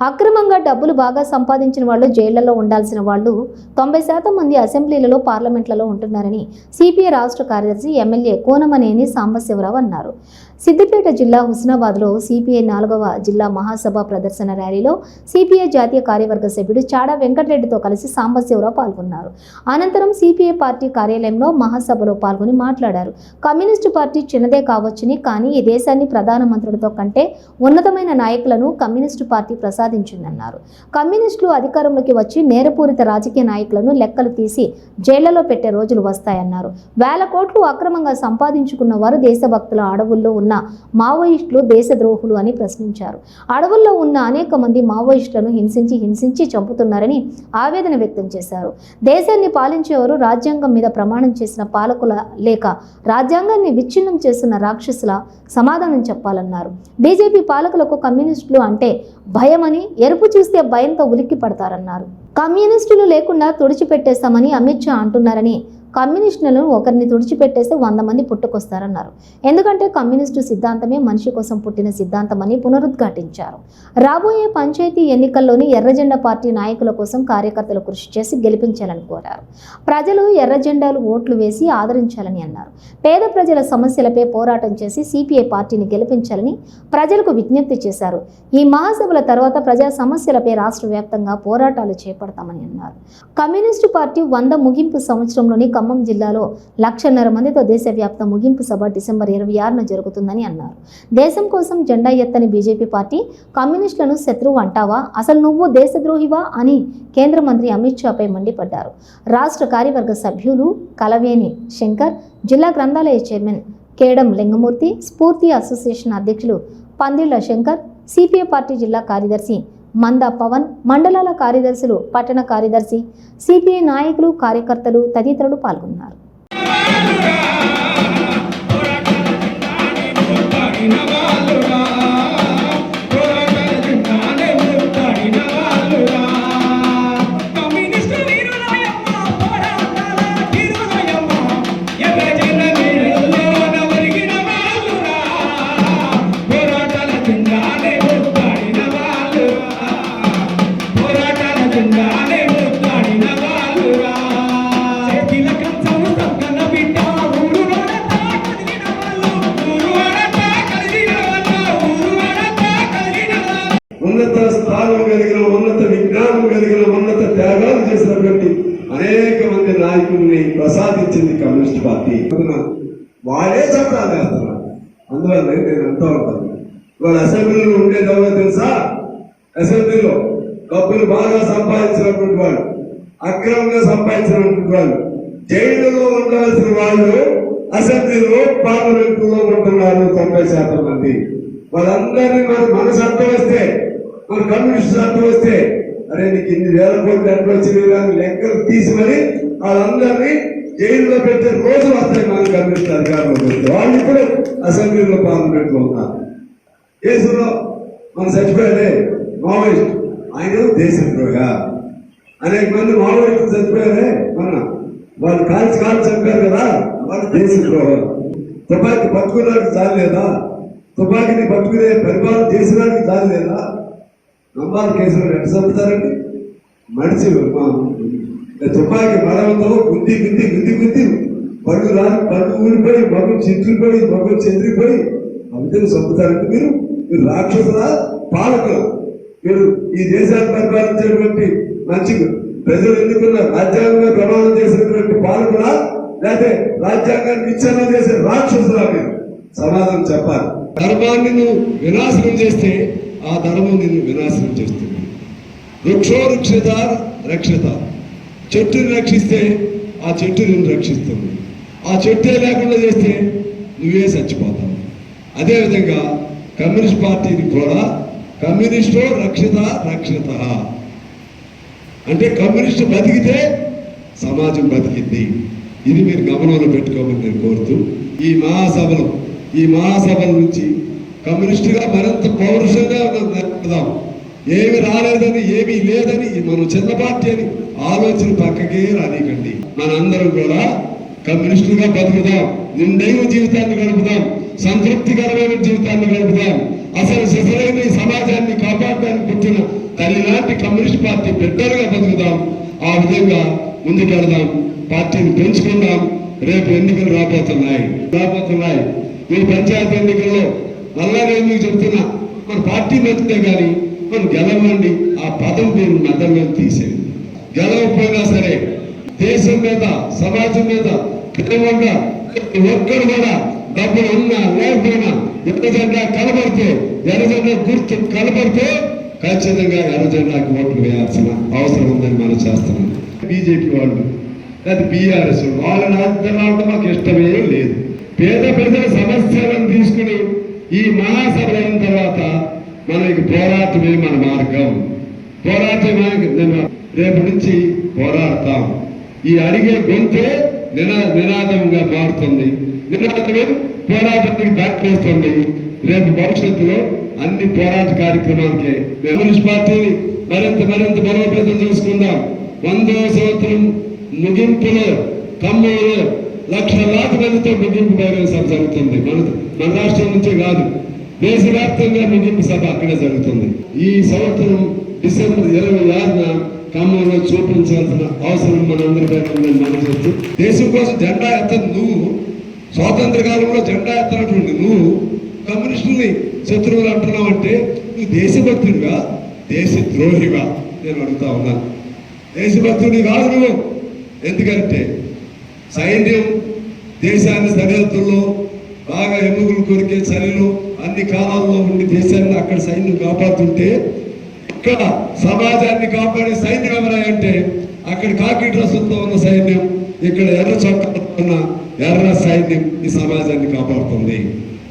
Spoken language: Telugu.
అక్రమంగా డబ్బులు బాగా సంపాదించిన వాళ్ళు జైళ్ళలో ఉండాల్సిన వాళ్ళు తొంభై శాతం మంది అసెంబ్లీలలో పార్లమెంట్లలో ఉంటున్నారని సిపిఐ రాష్ట్ర కార్యదర్శి ఎమ్మెల్యే కోనమనేని సాంబశివరావు అన్నారు. సిద్దిపేట జిల్లా హుస్నాబాద్లో సిపిఐ నాలుగవ జిల్లా మహాసభ ప్రదర్శన ర్యాలీలో సిపిఐ జాతీయ కార్యవర్గ సభ్యుడు చాడా వెంకటరెడ్డితో కలిసి సాంబశివరావు పాల్గొన్నారు. అనంతరం సిపిఐ పార్టీ కార్యాలయంలో మహాసభలో పాల్గొని మాట్లాడారు. కమ్యూనిస్టు పార్టీ చిన్నదే కావచ్చుని కానీ ఈ దేశాన్ని ప్రధానమంత్రులతో కంటే ఉన్నతమైన నాయకులను కమ్యూనిస్టు పార్టీ ప్రసాదించిందన్నారు. కమ్యూనిస్టులు అధికారంలోకి వచ్చి నేరపూరిత రాజకీయ నాయకులను లెక్కలు తీసి జైళ్ళలో పెట్టే రోజులు వస్తాయన్నారు. వేల కోట్లు అక్రమంగా సంపాదించుకున్న వారు దేశభక్తుల అడవుల్లో ఉన్న మావోయిస్టులు దేశద్రోహులు అని ప్రశ్నించారు. అడవుల్లో ఉన్న అనేక మంది మావోయిస్టులను హింసించి హింసించి చంపుతున్నారని ఆవేదన వ్యక్తం చేశారు. దేశాన్ని పాలించేవారు రాజ్యాంగం మీద ప్రమాణం చేసిన పాలకుల లేక రాజ్యాంగాన్ని విచ్ఛిన్నం చేస్తున్న రాక్షసుల సమాధానం చెప్పాలన్నారు. బీజేపీ పాలకులకు కమ్యూనిస్టులు అంటే భయమని ఎరుపు చూస్తే భయంతో ఉలిక్కి పడతారన్నారు కమ్యూనిస్టులు లేకుండా తుడిచిపెట్టేస్తామని అమిత్ షా అంటున్నారని కమ్యూనిస్టులను ఒకరిని తుడిచిపెట్టేస్తే వంద మంది పుట్టుకొస్తారన్నారు. ఎందుకంటే కమ్యూనిస్టు సిద్ధాంతమే మనిషి కోసం పుట్టిన సిద్ధాంతమని పునరుద్ఘాటించారు. రాబోయే పంచాయతీ ఎన్నికల్లోని ఎర్రజెండా పార్టీ నాయకుల కోసం కార్యకర్తలు కృషి చేసి గెలిపించాలని కోరారు. ప్రజలు ఎర్రజెండాలు ఓట్లు వేసి ఆదరించాలని అన్నారు. పేద ప్రజల సమస్యలపై పోరాటం చేసి సిపిఐ పార్టీని గెలిపించాలని ప్రజలకు విజ్ఞప్తి చేశారు. ఈ మహాసభల తర్వాత ప్రజా సమస్యలపై రాష్ట్ర వ్యాప్తంగా పోరాటాలు చేపడతామని అన్నారు. కమ్యూనిస్టు పార్టీ వంద ముగింపు సంవత్సరంలోని ఖమ్మం జిల్లాలో లక్షన్నర మందితో దేశవ్యాప్త ముగింపు సభ డిసెంబర్ ఇరవై ఆరున జరుగుతుందని అన్నారు. దేశం కోసం జెండా ఎత్తని బీజేపీ పార్టీ కమ్యూనిస్టులను శత్రువు అంటావా? అసలు నువ్వు దేశద్రోహివా? అని కేంద్ర మంత్రి అమిత్ షాపై మండిపడ్డారు. రాష్ట్ర కార్యవర్గ సభ్యులు కలవేని శంకర్ జిల్లా గ్రంథాలయ చైర్మన్ కేడం లింగమూర్తి స్ఫూర్తి అసోసియేషన్ అధ్యక్షులు పందిళ్ళ శంకర్ సిపిఐ పార్టీ జిల్లా కార్యదర్శి మంద పవన్ మండలాల కార్యదర్శులు పట్టణ కార్యదర్శి సిపిఐ నాయకులు కార్యకర్తలు తదితరులు పాల్గొన్నారు. నాయకుల్ని ప్రసాదించింది కమ్యూనిస్ట్ పార్టీ. అందున వాళ్ళే చట్టాలు చేస్తున్నారు. అందువల్ల నేను అంటూ ఉంటాను. ఇవాళ అసెంబ్లీలో ఉండేది ఎవరో తెలుసా? అసెంబ్లీలో డబ్బులు బాగా సంపాదించినటువంటి వాళ్ళు అక్రమంగా సంపాదించినటువంటి వాళ్ళు జైలులో ఉండాల్సిన వాళ్ళు అసెంబ్లీలో పార్లమెంటులో ఉంటున్నారు తొంభై శాతం మంది. వాళ్ళందరినీ మన మన చట్టం వస్తే మన కమ్యూనిస్ట్ చట్టం వస్తే అరే నీకు ఇన్ని వేల కోట్లు ఎట్లా వచ్చినాయి లెక్కలు తీసి మరి వాళ్ళందరినీ జైల్లో పెట్టే రోజులు వస్తాయి మనకు కనిపిస్తారు కాబట్టి వాళ్ళు ఇప్పుడు అసెంబ్లీలో పాలన లో కేసులో మనం చచ్చిపోయాడే మావోయిస్ట్. ఆయన దేశద్రోహ అనేక మంది మావోయిస్టులు చచ్చిపోయారే మొన్న వాళ్ళు కాల్చి కాల్చి చంపారు కదా వాళ్ళు దేశద్రోహం తుపాకీ పట్టుకున్నానికి చాలేదా తుపాకీని పట్టుకునే పరిపాలన చేసినానికి చాలేదా నమ్మాలి కేసులు ఎట్లా చంపుతారండి? మడిచి మా- తుపాకీ మరవతో గుద్ది గుద్ది గుద్ది గుద్ది పళ్ళు రాని పళ్ళు ఊడిపోయి మగం చిట్లిపోయి మగం చెదిరిపోయి అందరూ చంపుతారంటే మీరు మీరు రాక్షసుల పాలకులు. మీరు ఈ దేశాన్ని పరిపాలించేటువంటి మంచి ప్రజలు ఎన్నుకున్న రాజ్యాంగంగా ప్రమాణం చేసినటువంటి పాలకుల లేకపోతే రాజ్యాంగాన్ని విచ్ఛిన్నం చేసే రాక్షసులా మీరు? సమాధానం చెప్పాలి. ధర్మాన్ని నువ్వు వినాశనం చేస్తే ఆ ధర్మం నిన్ను వినాశనం చేస్తుంది. వృక్షో రక్షిత రక్షిత. చెట్టుని రక్షిస్తే ఆ చెట్టు నిన్ను రక్షిస్తుంది. ఆ చెట్టే లేకుండా చేస్తే నువ్వే చచ్చిపోతావు. అదేవిధంగా కమ్యూనిస్ట్ పార్టీని కూడా కమ్యూనిస్టు రక్షిత రక్షిత. అంటే కమ్యూనిస్టు బతికితే సమాజం బతికింది ఇది మీరు గమనంలో పెట్టుకోమని నేను కోరుతూ ఈ మహాసభలు ఈ మహాసభల నుంచి కమ్యూనిస్టుగా మరింత పౌరుషంగా నిలబడదాం ఏమి రాలేదని ఏమీ లేదని మనం చిన్న పార్టీ అని ఆలోచన పక్కకే రానికండి మనందరం కూడా కమ్యూనిస్టులుగా బతుకుదాం నిండైన జీవితాన్ని గడుపుదాం సంతృప్తికరమైన జీవితాన్ని గడుపుదాం. అసలు సిసలైన ఈ సమాజాన్ని కాపాడడానికి పుట్టిన తల్లి లాంటి కమ్యూనిస్ట్ పార్టీ బిడ్డలుగా బతుకుదాం. ఆ విధంగా ముందుకెళదాం. పార్టీని పెంచుకుందాం. రేపు ఎన్నికలు రాబోతున్నాయి. రాబోతున్నాయి. ఈ పంచాయతీ ఎన్నికల్లో మళ్ళా నేను మీకు చెప్తున్నా మన పార్టీ మెచ్చితే కానీ మనం గెలవండి. ఆ పదం మీరు మెదడులో తీసేయండి. గెలవకపోయినా సరే దేశం మీద సమాజం మీద ప్రేమగా ప్రతి ఒక్కరు కూడా డబ్బులు ఉన్నా లేకపోయినా ఎంత జెండా కనబడితే ఎర్రజెండా గుర్తు కనబడితే ఖచ్చితంగా ఎర్రజెండాకి ఓట్లు వేయాల్సిన అవసరం ఉందని మనం చేస్తున్నాం. బీజేపీ వాళ్ళు అది బీఆర్ఎస్ వాళ్ళని అర్థం రావడం మాకు ఇష్టమే లేదు. పేద ప్రజల సమస్యలను తీసుకుని ఈ మహాసభ అయిన తర్వాత మనకి పోరాటమే మన మార్గం. పోరాటమే రేపు నుంచి పోరాడతాం. ఈ అడిగే గొంతే నినా నినాదంగా మారుతుంది. నినాదమే పోరాటానికి దారితీస్తుంది రేపు భవిష్యత్తులో అన్ని పోరాట కార్యక్రమాలకే కమ్యూనిస్ట్ పార్టీని మరింత మరింత బలోపేతం చేసుకుందాం. వందో సంవత్సరం ముగింపులో ఖమ్మంలో లక్షలాది మందితో ముగింపు బహిరంగ సభ జరుగుతుంది. మన మన రాష్ట్రం నుంచే కాదు. దేశవ్యాప్తంగా ముగింపు సభ అక్కడ జరుగుతుంది. ఈ సంవత్సరం డిసెంబర్ ఇరవై ఆరున ఖమ్మంలో చూపించాల్సిన అవసరం మనందరిపై ఉందని మనం చెప్తూ దేశం కోసం జెండా ఎత్తను నువ్వు. స్వాతంత్ర కాలంలో జెండా ఎత్తనటువంటి నువ్వు. కమ్యూనిస్టుని శత్రువులు అంటున్నావు అంటే నువ్వు దేశభక్తుడిగా దేశ ద్రోహిగా నేను అడుగుతా ఉన్నాను దేశభక్తుడి కాదు నువ్వు. ఎందుకంటే సైన్యం దేశాన్ని సరిహద్దుల్లో బాగా ఎముకలు కొరికే చలిలో అన్ని కాలాల్లో ఉండి దేశాన్ని అక్కడ సైన్యం కాపాడుతుంటే ఇక్కడ సమాజాన్ని కాపాడే సైన్యం ఎవరంటే అక్కడ కాకి డ్రస్సులతో ఉన్న సైన్యం ఇక్కడ ఎర్ర చొక్కాతో ఉన్న ఎర్ర సైన్యం ఈ సమాజాన్ని కాపాడుతుంది.